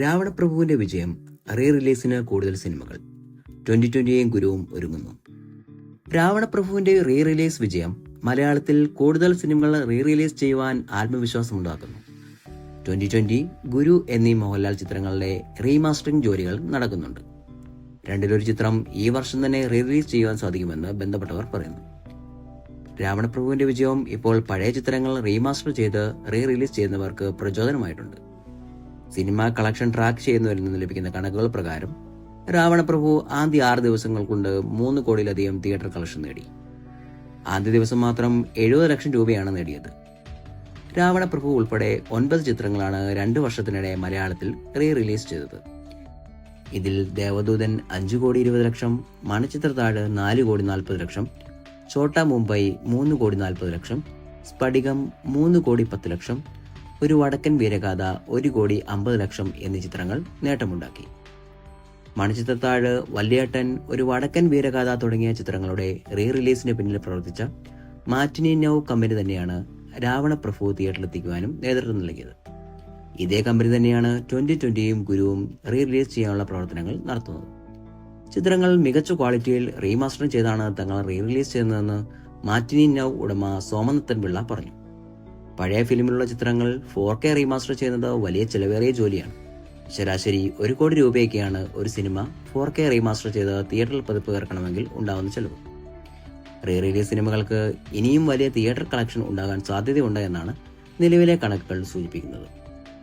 രാവണപ്രഭുവിന്റെ വിജയം റീ റിലീസിന് കൂടുതൽ സിനിമകൾ. ട്വന്റി ട്വന്റിയും ഗുരുവും ഒരുങ്ങുന്നു. രാവണപ്രഭുവിന്റെ റീ റിലീസ് വിജയം മലയാളത്തിൽ കൂടുതൽ സിനിമകൾ റീ റിലീസ് ചെയ്യുവാൻ ആത്മവിശ്വാസമുണ്ടാക്കുന്നു. ട്വന്റി ട്വന്റി ഗുരു എന്നീ മോഹൻലാൽ ചിത്രങ്ങളുടെ റീമാസ്റ്ററിംഗ് ജോലികൾ നടക്കുന്നുണ്ട്. രണ്ടിലൊരു ചിത്രം ഈ വർഷം തന്നെ റീ റിലീസ് ചെയ്യുവാൻ സാധിക്കുമെന്ന് ബന്ധപ്പെട്ടവർ പറയുന്നു. രാവണപ്രഭുവിന്റെ വിജയവും ഇപ്പോൾ പഴയ ചിത്രങ്ങൾ റീമാസ്റ്റർ ചെയ്ത് റീ റിലീസ് ചെയ്യുന്നവർക്ക് പ്രചോദനമായിട്ടുണ്ട്. സിനിമ കളക്ഷൻ ട്രാക്ക് ചെയ്യുന്നവരിൽ നിന്ന് ലഭിക്കുന്ന കണക്കുകൾ പ്രകാരം രാവണപ്രഭു ആദ്യ ആറ് ദിവസങ്ങൾ കൊണ്ട് മൂന്ന് കോടിയിലധികം തിയേറ്റർ കളക്ഷൻ നേടി. ആദ്യ ദിവസം മാത്രം എഴുപത് ലക്ഷം രൂപയാണ് നേടിയത്. രാവണപ്രഭു ഉൾപ്പെടെ ഒൻപത് ചിത്രങ്ങളാണ് രണ്ട് വർഷത്തിനിടെ മലയാളത്തിൽ റീ റിലീസ് ചെയ്തത്. ഇതിൽ ദേവദൂതൻ അഞ്ചു കോടി ഇരുപത് ലക്ഷം മണച്ചിത്രത്താഴ് നാല് കോടി നാൽപ്പത് ലക്ഷം ഛോട്ട മുംബൈ മൂന്ന് കോടി നാൽപ്പത് ലക്ഷം സ്ഫടികം മൂന്ന് കോടി പത്ത് ലക്ഷം ഒരു വടക്കൻ വീരഗാഥ ഒരു കോടി അമ്പത് ലക്ഷം എന്നീ ചിത്രങ്ങൾ നേട്ടമുണ്ടാക്കി. മണിച്ചിത്രത്താഴ് വല്യേട്ടൻ ഒരു വടക്കൻ വീരഗാഥ തുടങ്ങിയ ചിത്രങ്ങളുടെ റീ റിലീസിന് പിന്നിൽ പ്രവർത്തിച്ച മാറ്റിനി നൗ കമ്പനി തന്നെയാണ് രാവണ പ്രഭു തിയേറ്ററിലെത്തിക്കുവാനും നേതൃത്വം നൽകിയത്. ഇതേ കമ്പനി തന്നെയാണ് ട്വന്റി ട്വന്റിയും ഗുരുവും റീ റിലീസ് ചെയ്യാനുള്ള പ്രവർത്തനങ്ങൾ നടത്തുന്നത്. ചിത്രങ്ങൾ മികച്ച ക്വാളിറ്റിയിൽ റീമാസ്റ്റർ ചെയ്താണ് തങ്ങൾ റീ റിലീസ് ചെയ്യുന്നതെന്ന് മാറ്റിനി നൗ ഉടമ സോമനത്തൻ പിള്ള പറഞ്ഞു. പഴയ ഫിലിമിലുള്ള ചിത്രങ്ങൾ ഫോർ കെ റീമാസ്റ്റർ ചെയ്യുന്നത് വലിയ ചിലവേറിയ ജോലിയാണ്. ശരാശരി ഒരു കോടി രൂപയൊക്കെയാണ് ഒരു സിനിമ ഫോർ കെ റീമാസ്റ്റർ ചെയ്ത് തിയേറ്ററിൽ പതിപ്പ് ഇറക്കണമെങ്കിൽ ഉണ്ടാകുന്ന ചെലവ്. റീ റിലീസ് സിനിമകൾക്ക് ഇനിയും വലിയ തിയേറ്റർ കളക്ഷൻ ഉണ്ടാകാൻ സാധ്യതയുണ്ട് എന്നാണ് നിലവിലെ കണക്കുകൾ സൂചിപ്പിക്കുന്നത്.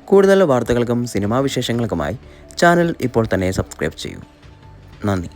കൂടുതൽ വാർത്തകൾക്കും സിനിമാ വിശേഷങ്ങൾക്കുമായി ചാനൽ ഇപ്പോൾ തന്നെ സബ്സ്ക്രൈബ് ചെയ്യൂ. നന്ദി.